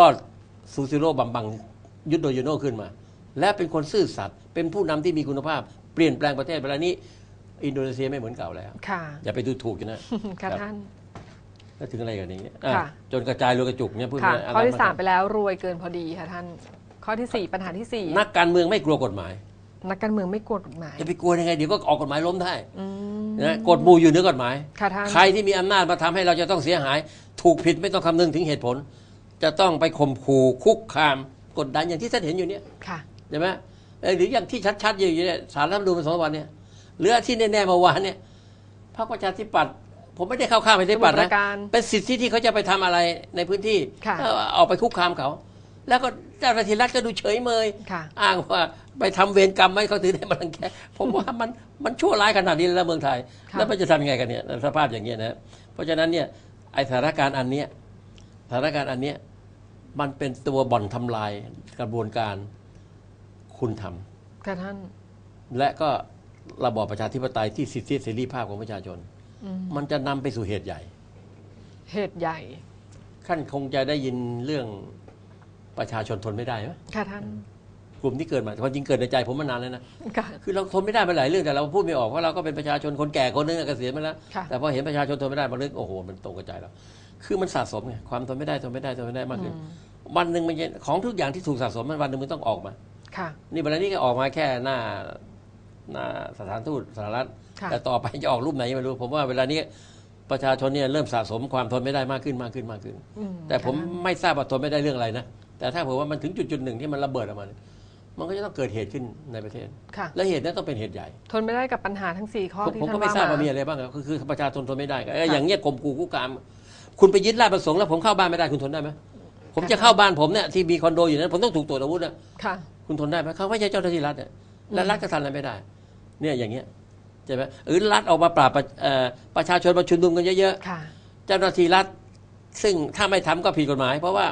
รอดซูซิโร่บัมบังยุทธโดยโยโนขึ้นมา และเป็นคนซื่อสัตย์เป็นผู้นำที่มีคุณภาพ เปลี่ยนแปลงประเทศเวลานี้ อินโดนีเซียไม่เหมือนเก่าแล้วค่ะอย่าไปดูถูกกันนะค่ะครับท่านแล้วถึงอะไรกันอย่างเงี้ยอะค่ะจนกระจายรวยกระจุกเนี่ยพูดค่ะง่ายๆข้อที่ะไรสามไปแล้วรวยเกินพอดีค่ะท่าน ข้อที่สี่ปัญหาที่สี่นักการเมืองไม่กลัวกฎหมาย นักการเมืองไม่กลัวกฎหมายจะไปกลัวยังไงเดี๋ยวก็ออกกฎหมายล้มได้อืมนะกฎหมู่อยู่เหนือกฎหมายค่ะท่านใครที่มีอำนาจมาทำให้เราจะต้องเสียหาย ถูกผิดไม่ต้องคำนึงถึงเหตุผล จะต้องไปข่มขู่คุกคามกดดันอย่างที่ท่านเห็นอยู่เนี่ยค่ะใช่ไหมเออหรืออย่างที่ชัดๆอยู่เนี่ยสารรัฐธรรมนูญมาสองวันเนี่ยหรือที่แน่ๆเมื่อวานเนี่ยพรรคประชาธิปัตย์ผมไม่ได้เข้าข้างประชาธิปัตย์สมุทรนะปราการเป็นสิทธิที่เขาจะไปทำอะไรในพื้นที่ค่ะเออเอาไปคุกคามเขา แล้วก็เจ้าหน้าที่รัฐก็ดูเฉยเมยค่ะอ้างว่าไปทำเวรกรรมไว้เขาถือได้มาลังแกผมว่ามันมันชั่วร้ายขนาดนี้แล้วเมืองไทยค่ะแล้วมันจะทำยังไงกันเนี่ยสภาพอย่างเงี้ยนะเพราะฉะนั้นเนี่ยไอสถานการณ์อันเนี้ยสถานการณ์อันเนี้ย มันเป็นตัวบ่อนทำลายกระบวนการคุณทำค่ะท่าน และก็ระบอบประชาธิปไตยที่สิทธิเสรีภาพของประชาชนอืมมันจะนำไปสู่เหตุใหญ่ เหตุใหญ่ท่านคงจะได้ยินเรื่องประชาชนทนไม่ได้ไหมค่ะท่านกลุ่มที่เกิดมาความจริงเกิดในใจผมมานานแล้วนะค่ะคือเราทนไม่ได้มาหลายเรื่องแต่เราพูดไม่ออกเพราะเราก็เป็นประชาชนคนแก่คนนึงอะเกษียณมาแล้วค่ะแต่พอเห็นประชาชนทนไม่ได้มาเรื่องโอ้โหมันตรงกับใจเราคือมันสะสมไงความทนไม่ได้ทนไม่ได้ทนไม่ได้มากขึ้นอืม วันหนึ่งมันจะของทุกอย่างที่ถูกสะสมมันวันหนึ่งมันต้องออกมา ค่ะ นี่เวลานี้ก็ออกมาแค่หน้าหน้าสถานทูตสหรัฐ ค่ะ แต่ต่อไปจะออกรูปไหนไม่รู้ผมว่าเวลานี้ประชาชนเนี่ยเริ่มสะสมความทนไม่ได้มากขึ้นมากขึ้นมากขึ้น อืมแต่ผมค่ะท่านไม่ทราบว่าทนไม่ได้เรื่องอะไรนะ แต่ถ้าเผื่อว่ามันถึงจุดจุดๆหนึ่งที่มันระเบิดออกมาเนี่ยมันก็จะต้องเกิดเหตุขึ้นในประเทศ ค่ะ และเหตุนั้นต้องเป็นเหตุใหญ่ ทนไม่ได้กับปัญหาทั้งสี่ข้อผมที่ผมท่าก็นไม่ว่าทราบว่ามีมา อะไรบ้างอะคือคือประชาชนทนไม่ได้ก็เอ้ยอย่างเงี้ยข่มขู่คุกคาม คุณไปยึดราชประสงค์แล้วผมเข้าบ้านไม่ได้คุณทนได้ไหม ผมจะเข้าบ้านผมเนี่ยที่มีคอนโดอยู่นั้นผมต้องถูกตรวจอาวุธนะค่ะ คุณทนได้ไหมเขาไม่ใช่เจ้าหน้าที่รัฐเนี่ยและรัฐก็ทำอะไรไม่ได้ เนี่ยอย่างเงี้ยใช่ไหมหรือรัฐออกมาปราบประเอ่อประชาชนมาชุมนุมกันเยอะค่ะๆเจ้าหน้าที่รัฐ ซึ่งถ้าไม่ทำก็ผิดกฎหมาย เพราะว่า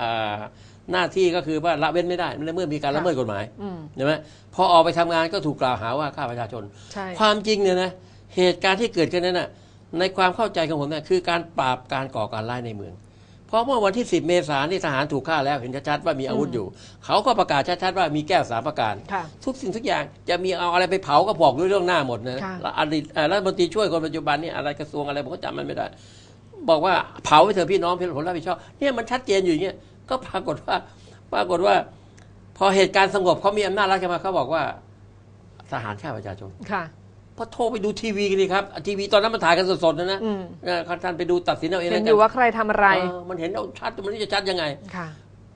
อ่าหน้าที่ก็คือว่าละเว้นไม่ได้ในเมื่อมีการละเมิดกฎหมายอืมใช่ไหมพอออกไปทำงานก็ถูกกล่าวหาว่าฆ่าประชาชนใช่ความจริงเนี่ยนะเหตุการณ์ที่เกิดขึ้นนั้นน่ะในความเข้าใจของผมเนี่ยคือการปราบการก่อการร้ายในเมืองเพราะเมื่อวันที่ 10 เมษายนนี่ทหารถูกฆ่าแล้วเห็นชัดๆว่ามีอาวุธอยู่ เขาก็ประกาศชัดๆว่ามีแก้วสามประการค่ะทุกสิ่งทุกอย่างจะมีเอาอะไรไปเผาก็บอกด้วยเรื่องหน้าหมดนะค่ะแล้วอดีตเอ่อรัฐมนตรีช่วยคนปัจจุบันนี่อะไรกระทรวงอะไรผมก็จำมันไม่ได้ บอกว่าเผาไปเถอะพี่น้องพี่ผมรับผิดชอบเนี่ยมันชัดเจนอยู่อย่างเงี้ยก็ปรากฏว่าปรากฏว่า พอเหตุการณ์สงบเขามีอำนาจรัฐขึ้นมาเขาบอกว่าทหารฆ่าประชาชนค่ะ พอโทรไปดูทีวีกันดีครับทีวีตอนนั้นมันถ่ายกันสดๆนะนะอืมเออท่านไปดูตัดสินเอาเองเห็นแล้วอกัยู่ว่าใครทำอะไร เออมันเห็นเอาชัดมันจะชัดยังไง ค่ะ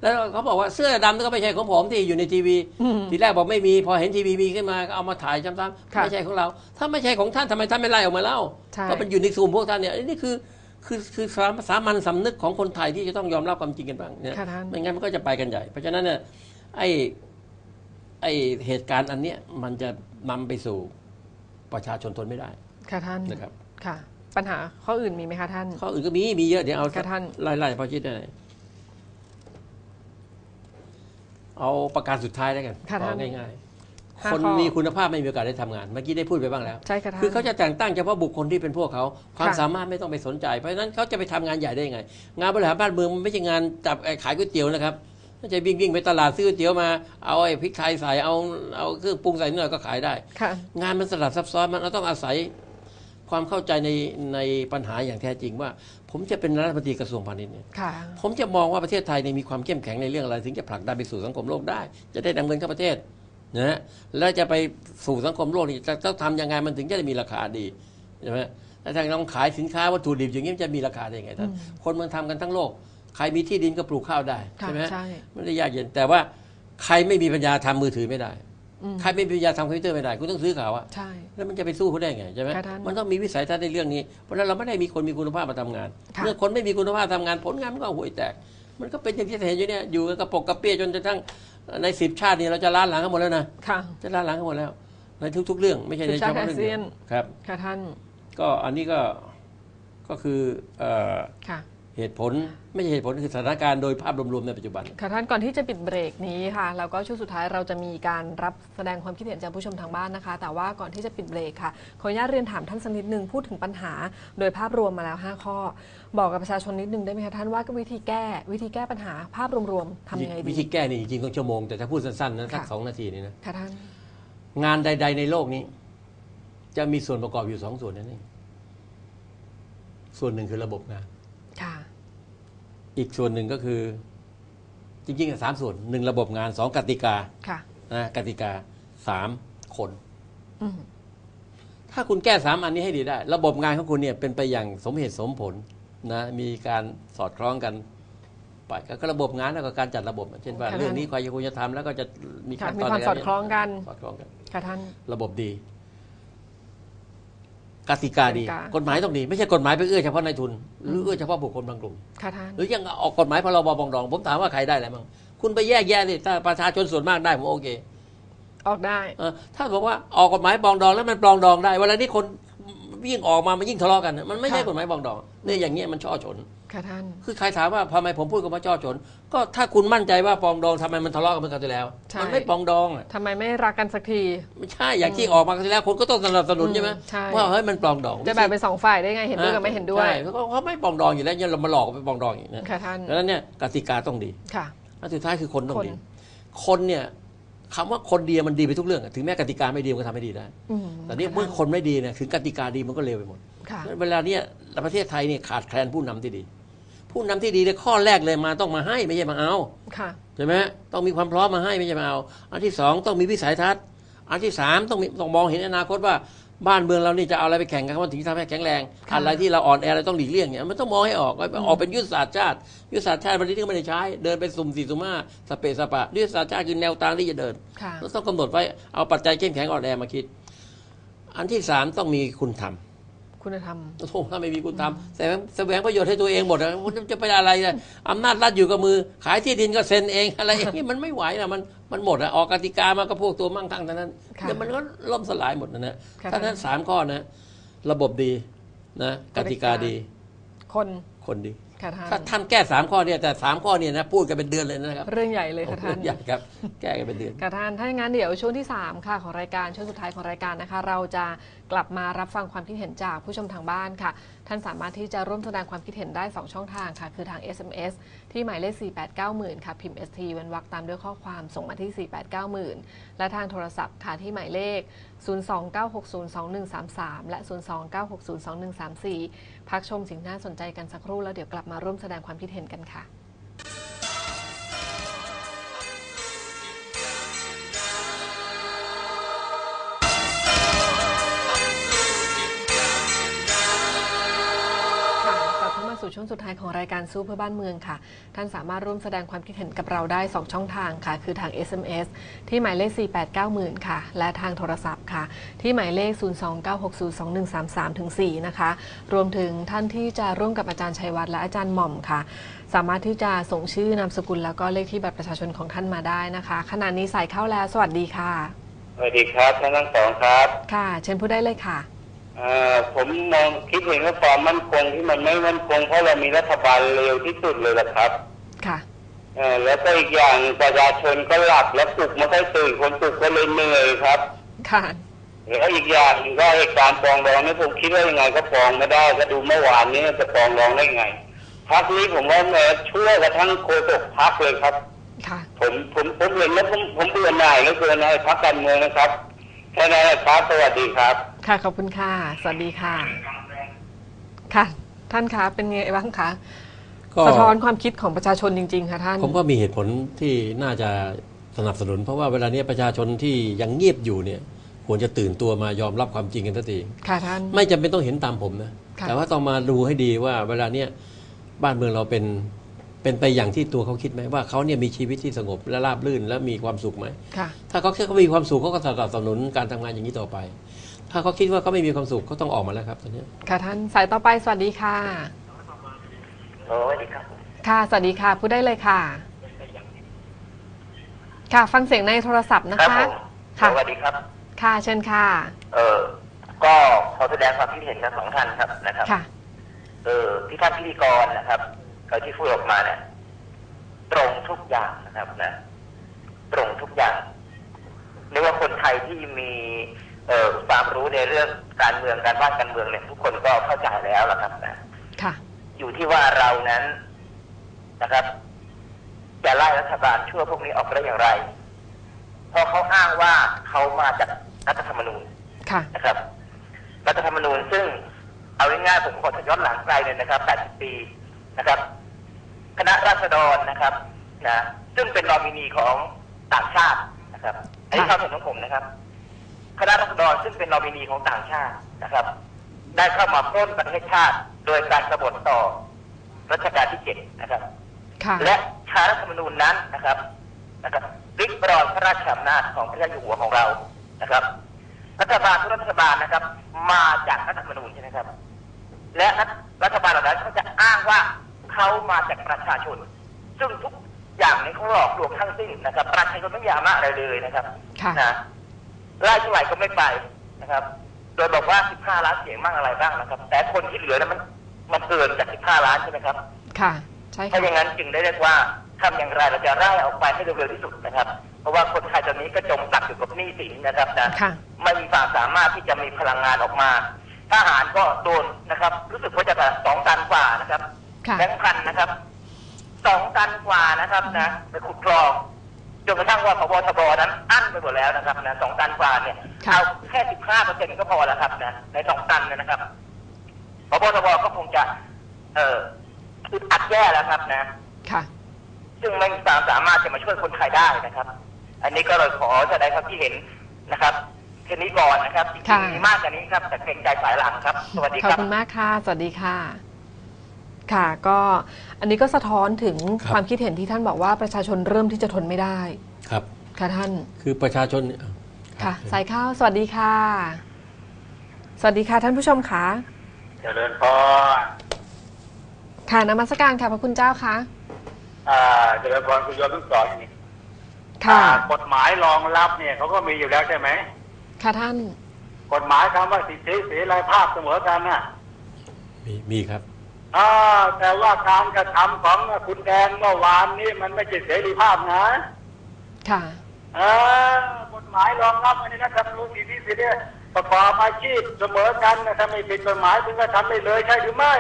แล้วเขาบอกว่าเสื้อดำนั่นก็ไม่ใช่ของผมที่อยู่ในทีวี อืมทีแรกบอกไม่มี พอเห็นทีวีมีขึ้นมาก็เอามาถ่ายซ้ำๆค่ะไม่ใช่ของเรา ถ้าไม่ใช่ของท่านทำไมท่านไม่ไล่ออกมาเล่าใช่ ก็มันอยู่ในกลุ่มพวกท่านเนี่ยนี่คือคือคือสาสามัญสำนึกของคนไทยที่จะต้องยอมรับความจริงกันบ้างเนี่ย ค่ะท่าน ไม่งั้นมันก็จะไปกันใหญ่ เพราะฉะนั้นเนี่ยไอ้ไอ้เหตุการณ์อันเนี้ยมันจะนำไปสู่ ประชาชนทนไม่ได้ค่ะท่านนะครับค่ะ ปัญหาข้ออื่นมีไหมคะท่าน ข้ออื่นก็มีมีเยอะเดี๋ยวเอาค่ะท่าน ไล่ๆพอคิดได้เอาประการสุดท้ายแล้วกันค่ะท่านเอาง่ายๆห้าคนข้อมีคุณภาพไม่มีโอกาสได้ทำงาน เมื่อกี้ได้พูดไปบ้างแล้วใช่ค่ะท่านคือเขาจะแต่งตั้งเฉพาะบุคคลที่เป็นพวกเขาความค่ะสามารถไม่ต้องไปสนใจ เพราะฉะนั้นเขาจะไปทำงานใหญ่ได้ยังไง งานบริหารบ้านเมืองมันไม่ใช่งานจับไอ้ขายก๋วยเตี๋ยวนะครับ ไม่ใช่วิ่งวิ่งไปตลาดซื้อก๋วยเตี๋ยวมา เอาไอ้พริกไทยใส่เอาเอาเครื่องปรุงใส่นิดหน่อยก็ขายได้ค่ะงานมันสลับซับซ้อนมันเราต้องอาศัยความเข้าใจในในปัญหาอย่างแท้จริงว่า ผมจะเป็นรัฐมนตรีกระทรวงพาณิชย์เนี่ยค่ะผมจะมองว่าประเทศไทยเนี่ยมีความเข้มแข็งในเรื่องอะไร ถึงจะผลักดันไปสู่สังคมโลกได้ จะได้นำเงินเข้าประเทศนะฮะแล้วจะไปสู่สังคมโลกนี่จะต้องทำยังไงมันถึงจะได้มีราคาดีใช่ไหมแล้วถ้าเราขายสินค้าวัตถุดิบอย่างนี้มันจะมีราคาได้ยังไงท่านคนมันทำกันทั้งโลก ใครมีที่ดินก็ปลูกข้าวได้ค่ะใช่ไหมใช่ไม่ได้ยากเย็นแต่ว่าใครไม่มีปัญญาทำมือถือไม่ได้อืมใครไม่มีปัญญาทำคอมพิวเตอร์ไม่ได้คุณต้องซื้อเขาอะใช่แล้วมันจะไปสู้เขาได้ไงใช่ไหมค่ะท่านมันต้องมีวิสัยทัศน์ในเรื่องนี้ เพราะฉะนั้นเราไม่ได้มีคนมีคุณภาพมาทำงานค่ะเมื่อคนไม่มีคุณภาพทำงานผลงานมันก็ห่วยแตก มันก็เป็นอย่างที่เห็นอยู่เนี่ยอยู่กันกระปกกระเปี้ยจนกระทั่งในสิบชาตินี่เราจะล้านหลังกันหมดแล้วนะค่ะจะล้านหลังกันหมดแล้ว ในทุก ๆ เรื่องไม่ใช่ในสิบเฉชาติพาะเรื่องเดีอาเซียยนวครับค่ะท่าน ก็อันนี้ก็ก็คือเอ่อค่ะ เหตุผลไม่ใช่เหตุผลคือสถานการณ์โดยภาพรวมๆในปัจจุบัน ค่ะท่านก่อนที่จะปิดเบรกนี้ค่ะแล้วก็ช่วงสุดท้ายเราจะมีการรับแสดงความคิดเห็นจากผู้ชมทางบ้านนะคะ แต่ว่าก่อนที่จะปิดเบรกค่ะขออนุญาตเรียนถามท่านสักนิดนึงพูดถึงปัญหา โดยภาพรวมมาแล้ว 5 ข้อ บอกกับประชาชนนิดนึงได้ไหมคะท่านว่าวิธีแก้วิธีแก้ปัญหาภาพรวมๆทำยังไงวิดีธีแก้นี่จริงๆต้องชั่วโมงแต่ถ้าพูดสั้นๆนะสักค่ะสองนาทีนี่นะค่ะท่านงานใด ๆ ในโลกนี้ จะมีส่วนประกอบอยู่สองส่วนนั่นเองส่วนหนึ่งคือระบบงานค่ะ อีกส่วนหนึ่งก็คือ จริงๆอะสามส่วนหนึ่งระบบงานสองกติกาค่ะนะกติกาสามคนอืมถ้าคุณแก้สามอันนี้ให้ดีได้ ระบบงานของคุณเนี่ยเป็นไปอย่างสมเหตุสมผลนะมีการสอดคล้องกันไปก็ระบบงานแล้วก็การจัดระบบ เช่นว่าค่ะเรื่องนี้ใครจะควรจะทำแล้วก็จะมีค่ะขั้นมีตอนความในสกอดคล้องกันสอดคล้องกันค่ะท่านระบบดี กติกาดี กติกาก ฎหมายต้องดีไม่ใช่กฎหมายไปเอื้อเฉพาะนายทุน หรือเอื้อเฉพาะบุคคลบางกลุ่ม ค่ะท่าน หรือยังออกกฎหมายพรบปรองดอง ผมถามว่าใครได้อะไรบ้างคุณไปแยกแยะสิถ้าประชาชนส่วนมากได้ผมโอเคออกได้ เออถ้าบอกว่าออกกฎหมายปรองดองแล้วมันปรองดองได้เวลานี้คนยิ่งออกมามันยิ่งทะเลาะกัน มันไม่ใช่ค่ะ กฎหมายปรองดองเนี่ยอย่างเงี้ยมันช่อฉน ค่ะท่าน คือใครถามว่าทำไมผมพูดกับว่าช่อฉนก็ถ้าคุณมั่นใจว่าปรองดองทำไมมันทะเลาะกันเมื่อคราวที่แล้ว ใช่ มันไม่ปรองดองอะทำไมไม่รักกันสักที ไม่ใช่อย่างที่ออกมาคราวที่แล้วคนก็ต้องสนับสนุนใช่ไหมใช่ ว่าเฮ้ยมันปรองดองจะแบ่งเป็นสองฝ่ายได้ไงเห็นด้วยกับไม่เห็นด้วย ใช่เพราะเขาไม่ปรองดองอยู่แล้วยังเรามาหลอกไปปรองดองอย่างนี้นะค่ะท่าน ดังนั้นเนี่ยกติกาต้องดีค่ะ อันสุดท้ายคือคนต้องคนดีคนเนี่ยคำว่าคนดีมันดีไปทุกเรื่องอะถึงแม้กติกาไม่ดีมันก็ทำให้ดีได้ อืมแต่นี่เมื่อคนไม่ดีเนี่ยถึงกติกาดีมันก็เลวไปหมด ค่ะ เวลาเนี้ยประเทศไทยเนี่ยขาดแคลนผู้นำที่ดี ผู้นำที่ดีเนี่ยข้อแรกเลยมาต้องมาให้ไม่ใช่มาเอาค่ะใช่ไหมต้องมีความพร้อมมาให้ไม่ใช่มาเอา อันที่สองต้องมีวิสัยทัศน์ อันที่สามต้องมีต้องมองเห็นอนาคตว่าบ้านเมืองเรานี่จะเอาอะไรไปแข่งกันมันถึงจะทำให้แข็งแรงค่ะอะไรที่เราอ่อนแอเราต้องหลีกเลี่ยงเนี่ยมันต้องมองให้ออกว่าออกเป็นยุทธศาสตร์ชาติยุทธศาสตร์ชาติวันนี้ก็ไม่ได้ใช้ เดินไปสุ่มสี่สุ่มห้าสเปซสปะยุทธศาสตร์ชาติคือแนวทางที่จะเดินค่ะเราต้องกำหนดไว้เอาปัจจัยเข้มแข็งอ่อนแอมาคิด อันที่สามต้องมีคุณธรรม คุณธรรมโอ้โหถ้าไม่มีคุณธรรมแสวงแสวงประโยชน์ให้ตัวเองหมดอะคุณจะไปอะไรอะอำนาจรัฐอยู่กับมือ ขายที่ดินก็เซ็นเองอะไรอย่างนี้มันไม่ไหวนะมันมันหมดอะออกกติกามาก็พวกตัวมั่งคั่งเท่านั้นค่ะเดี๋ยวมันก็ล่มสลายหมดนะนะค่ะถ้านั้นสามข้อนะ ระบบดีนะกติกาดี คนคนดี ค่ะท่าน ถ้าท่านแก้สามข้อเนี่ยแต่สามข้อเนี่ยนะพูดกันเป็นเดือนเลยนะครับเรื่องใหญ่เลยค่ะท่านใหญ่ครับ แก้กันเป็นเดือน ค่ะท่าน ถ้าอย่างนั้นเดี๋ยวช่วงที่ 3 ค่ะ ของรายการช่วงสุดท้ายของรายการนะคะ เราจะกลับมารับฟังความคิดเห็นจากผู้ชมทางบ้านค่ะ ท่านสามารถที่จะร่วมแสดงความคิดเห็นได้ 2 ช่องทางค่ะ คือทาง SMS ที่หมายเลข 489,000ค่ะ พิมพ์ ST เว้นวรรคตามด้วยข้อความส่งมาที่ 489,000 และทางโทรศัพท์ค่ะที่หมายเลข 029602133 และ 029602134 พักชมสิ่งน่าสนใจกันสักครู่แล้วเดี๋ยวกลับมาร่วมแสดงความคิดเห็นกันค่ะ สู่ช่วงสุดท้ายของรายการสู้เพื่อบ้านเมืองค่ะ ท่านสามารถร่วมแสดงความคิดเห็นกับเราได้ 2 ช่องทางค่ะ คือทาง SMS ที่หมายเลข 4890,000 ค่ะ และทางโทรศัพท์ค่ะ ที่หมายเลข 029602133ถึง4นะคะ รวมถึงท่านที่จะร่วมกับอาจารย์ชัยวัฒน์และอาจารย์หม่อมค่ะ สามารถที่จะส่งชื่อนามสกุลแล้วก็เลขที่บัตรประชาชนของท่านมาได้นะคะขณะนี้สายเข้าแล้ว สวัสดีค่ะ สวัสดีครับท่านทั้งสองครับ ค่ะ เชิญพูดได้เลยค่ะเอ่อ ผมมองคิดเห็นว่าความมั่นคงที่มันไม่มั่นคงเพราะเรามีรัฐบาลเร็วที่สุดเลยละครับ ค่ะเอ่อแล้วก็อีกอย่างประชาชนก็หลับแล้วปลุกไม่ค่อยตื่นคนปลุกก็เลยเหนื่อยครับ ค่ะแล้วอีกอย่างหนึ่งก็เหตุการณ์ปรองดองนี่ผมคิดว่ายังไงก็ปรองไม่ได้ก็ดูเมื่อวานนี้จะปรองดองได้ไงพักนี้ผมว่าแม้ช่วยกระทั่งโฆษกพักเลยครับ ค่ะ ผมผมผมเห็นแล้วผมผมเบื่อหน่ายเหลือเกินในพักการเมืองนะครับ แค่นั้นแหละครับ สวัสดีครับ ค่ะขอบคุณค่ะ สวัสดีค่ะ ค่ะ ท่านคะเป็นไงบ้างคะก็สะท้อนความคิดของประชาชนจริง ๆ ค่ะท่าน ผมก็มีเหตุผลที่น่าจะสนับสนุน เพราะว่าเวลาเนี้ยประชาชนที่ยังเงียบอยู่เนี่ย ควรจะตื่นตัวมายอมรับความจริงกันทันที ค่ะท่าน ไม่จำเป็นต้องเห็นตามผมนะ ค่ะ แต่ว่าต้องมาดูให้ดีว่าเวลาเนี้ยบ้านเมืองเราเป็น เป็นไปอย่างที่ตัวเขาคิดไหมว่าเขาเนี่ยมีชีวิตที่สงบและราบรื่นและมีความสุขไหมค่ะถ้าเขาคิดเขามีความสุขเขาก็สนับสนุนการทำงานอย่างนี้ต่อไป ถ้าเขาคิดว่าเขาไม่มีความสุขเขาต้องออกมาแล้วครับตอนเนี้ยค่ะท่านสายต่อไปสวัสดีค่ะสวัสดีครับค่ะสวัสดีค่ะพูดได้เลยค่ะ ค่ะฟังเสียงในโทรศัพท์นะคะค่ะสวัสดีครับ ค่ะเชิญค่ะ เออก็ขอแสดงความคิดเห็นทั้งสองท่านครับนะครับค่ะเออที่ท่านพิธีกรนะครับ เขาที่พูดออกมาเนี่ยตรงทุกอย่างนะครับนะ ตรงทุกอย่างเรียกว่าคนไทยที่มีเอ่อความรู้ในเรื่องการเมืองการบ้านการเมืองเนี่ยทุกคนก็เข้าใจแล้วล่ะครับนะค่ะ อยู่ที่ว่าเรานั้นนะครับ จะไล่รัฐบาลชั่วพวกนี้ออกไปได้อย่างไร เพราะเขาอ้างว่าเขามาจากรัฐธรรมนูญค่ะนะครับ รัฐธรรมนูญซึ่งเอาง่ายๆผมขอย้อนหลังไกลเลยนะครับ 80 ปี นะครับ คณะราษฎรนะครับนะซึ่งเป็นนอมินีของต่างชาตินะครับอันนี้ความเห็นของผมนะครับ คณะราษฎรซึ่งเป็นนอมินีของต่างชาตินะครับ ได้เข้ามาปล้นประเทศชาติ โดยการกบฏต่อรัชกาลที่เจ็ดนะครับค่ะและชารัฐธรรมนูญนั้นนะครับนะครับริบรอนพระราชอำนาจของพระเจ้าอยู่หัวของเรานะครับ รัฐบาลทุกรัฐบาลนะครับ มาจากรัฐธรรมนูญใช่ไหมครับ และรัฐบาลเหล่านั้นก็จะอ้างว่า เขามาจากประชาชน ซึ่งทุกอย่างนี้เขาหลอกลวงทั้งสิ้นนะครับประชาชนไม่มีอำนาจอะไรเลยนะครับค่ะนะไล่เท่าไหร่ก็ไม่ไปนะครับ โดยบอกว่า 15 ล้านเสียงมั่งอะไรบ้างนะครับ แต่คนที่เหลือนั้นมันมันเกินจาก 15 ล้านใช่ไหมครับ ค่ะ ใช่ถ้าค่ะอย่างนั้นจึงได้เรียกว่าทำอย่างไรเราจะไล่ออกไปให้เร็วๆที่สุดนะครับ เพราะว่าคนไทยตอนนี้ก็จมปลักอยู่กับหนี้สินนะครับนะค่ะไม่มีความสามารถที่จะมีพลังงานออกมาทหารก็โดนนะครับ รู้สึกว่าจะแบบสองตันกว่านะครับค่ะ แบงค์พันนะครับสองตันกว่านะครับนะไปขุดคลองจนกระทั่งว่าพบทบนั้นอั้นไปหมดแล้วนะครับนะสองตันกว่าเนี่ยค่ะเอาแค่สิบห้าเปอร์เซ็นก็พอแล้วครับนะในสองตันเนยนะครับพบทบก็คงจะ เออคืออัดแย่แล้วครับนะ ค่ะ ซึ่งไม่มีความสามารถจะมาช่วยคนไทยได้นะครับ อันนี้ก็เลยขอแสดงความคิดเห็นนะครับแค่นี้ก่อนนะครับจริค่ะงๆมีมากกว่านี้ครับแต่เกรงใจสายหลังครับ สวัสดีขอบครับคุณมากค่ะ สวัสดีค่ะ ค่ะ ก็อันนี้ก็สะท้อนถึงครับ ความคิดเห็นที่ท่านบอกว่าประชาชนเริ่มที่จะทนไม่ได้ ครับ ค่ะท่าน คือประชาชนเนี่ยค่ะรับสายข้าว สวัสดีค่ะ สวัสดีค่ะท่านผู้ชมค่ะ เจริญพรค่ะนมัสการค่ะพระคุณเจ้าค่ะ อ่าเจริญพรคุณโยมทั้งสองอย่างนี้ค่ะ อ่ากฎหมายรองรับเนี่ยเขาก็มีอยู่แล้วใช่ไหม ค่ะท่าน กฎหมายคำว่าสิทธิเสรีภาพเสมอกันน่ะ มีมีครับ อ่าแต่ว่าการกระทำของคุณแดงเมื่อวานนี้มันไม่ใช่เสรีภาพนะ ค่ะเออกฎหมายรองรับอันนี้นะทำรู้สิทธิเสรีประกอบอาชีพเสมอกันนะถ้าไม่ผิดกฎหมายคุณก็ทำได้เลยใช่หรือไม่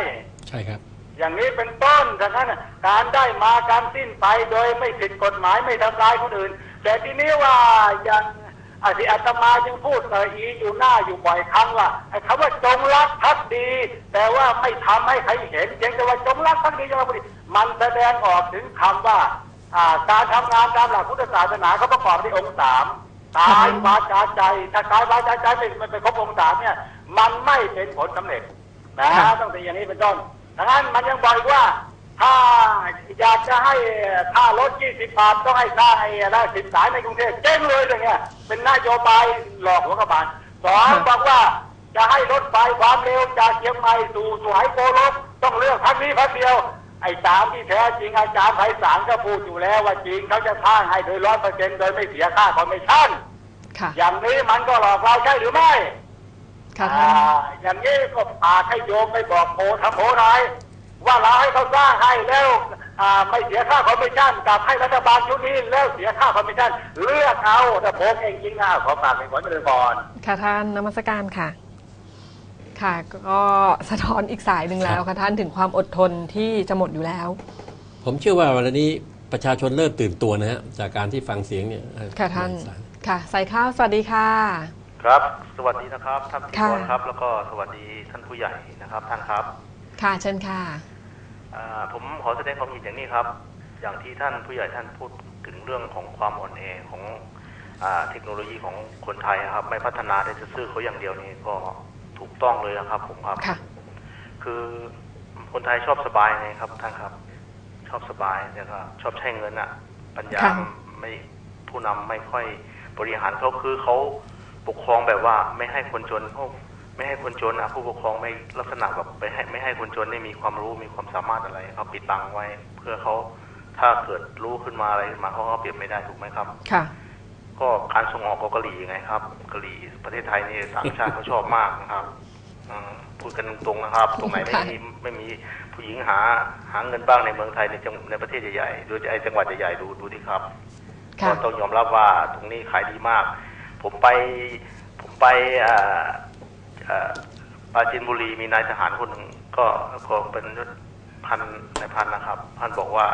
ใช่ครับ อย่างนี้เป็นต้นดังนั้นน่ะการได้มาการสิ้นไปโดยไม่ผิดกฎหมายไม่ทำร้ายคนอื่น แต่ทีนี้ว่าอย่าง อาที่อาตมายังพูดเอออีอยู่หน้าอยู่บ่อยครั้งว่าไอ้คำว่าจงรักภักดี แต่ว่าไม่ทำให้ใครเห็นเพียงแต่ว่าจงรักภักดีจงรักภักดีมันแสดงออกถึงคำว่าอ่าการทำงานตามหลักพุทธศาสนาเขาประกอบด้วยองค์สามกายวาจาใจ ถ้ากายวาจาใจไม่ไม่เป็นครบองค์สามเนี่ย มันไม่เป็นผลสำเร็จนะค่ะต้องเป็นอย่างนี้เป็นต้นดังนั้นมันยังบอกอีกว่า ถ้าอยากจะให้ค่ารถ 20 บาทต้องให้ค่าไอ้ได้สิบสายในกรุงเทพเจ๊งเลยอย่างเงี้ย เป็นนโยบายหลอกหัวกระบาลสองบอกว่าจะให้รถไฟความเร็วจากเชียงใหม่สู่สุไหงโกลกต้องเลือกพักนี้พักเดียว ไอ้สามที่แท้จริงอาจารย์ไพศาลก็พูดอยู่แล้วว่าจริงเขาจะสร้างให้โดยร้อยเปอร์เซ็นต์โดยไม่เสียค่าคอมมิชชั่นค่ะอย่างนี้มันก็หลอกเราใช่หรือไม่ค่ะท่านอ่าอย่างนี้ก็พาให้โยมไปบอกโพทำโพนาย ว่าเราให้เขาสร้างให้แล้วอ่าไม่เสียค่าคอมมิชชั่นกลับให้รัฐบาลชุดนี้แล้วเสียค่าคอมมิชชั่นเลือกเอาแต่โพเองจริงอะขอฝากเป็นผลเป็นก่อนค่ะท่านนมัสการค่ะ ค่ะ ก็สะท้อนอีกสายหนึ่งแล้วค่ะท่านถึงความอดทนที่จะหมดอยู่แล้ว ผมเชื่อว่าวันนี้ประชาชนเริ่มตื่นตัวนะฮะจากการที่ฟังเสียงเนี่ยค่ะท่านสายค่ะสายข้าวสวัสดีค่ะครับ สวัสดีนะครับท่านพิธีค่ะกรครับ แล้วก็สวัสดีท่านผู้ใหญ่นะครับท่านครับ ค่ะเชิญค่ะอ่าผมขอแสดงความเห็นอย่างนี้ครับ อย่างที่ท่านผู้ใหญ่ท่านพูดถึงเรื่องของความอ่อนแอของอ่าเทคโนโลยีของคนไทยครับ ไม่พัฒนาได้ซื่อๆเขาอย่างเดียวนี่ก็ถูกต้องเลยนะครับ ผมครับค่ะคือคนไทยชอบสบายไงครับท่านครับ ชอบสบายแล้วก็ชอบใช้เงินอะปัญญาค่ะไม่ผู้นำไม่ค่อยบริหารเขาคือเขาปกครองแบบว่าไม่ให้คนจนเขา ไม่ให้คนจนนะผู้ปกครองไม่ลักษณะแบบไปให้ไม่ให้คนจนได้มีความรู้มีความสามารถอะไรเขาปิดบังไว้ เพื่อเขาถ้าเกิดรู้ขึ้นมาอะไรมาเขาก็เปลี่ยนไม่ได้ถูกไหมครับ ค่ะ ก็การส่งออกก็กาหลีไงครับกาหลีประเทศไทยนี่สามชาติเขาชอบมากนะครับพูดกันตรงๆนะครับ ตรงไหนไม่มีไม่มีผู้หญิงหาหาเงินบ้างในเมืองไทยในจังในประเทศใหญ่ๆโดยจะไอจังหวัดใหญ่ๆดูดูที่ครับก็ต้องยอมรับว่าตรงนี้ขายดีมาก ผมไปผมไปอ่า ปราจินบุรีมีนายทหารคนหนึ่งก็เป็นพันในพันนะครับพันบอกว่า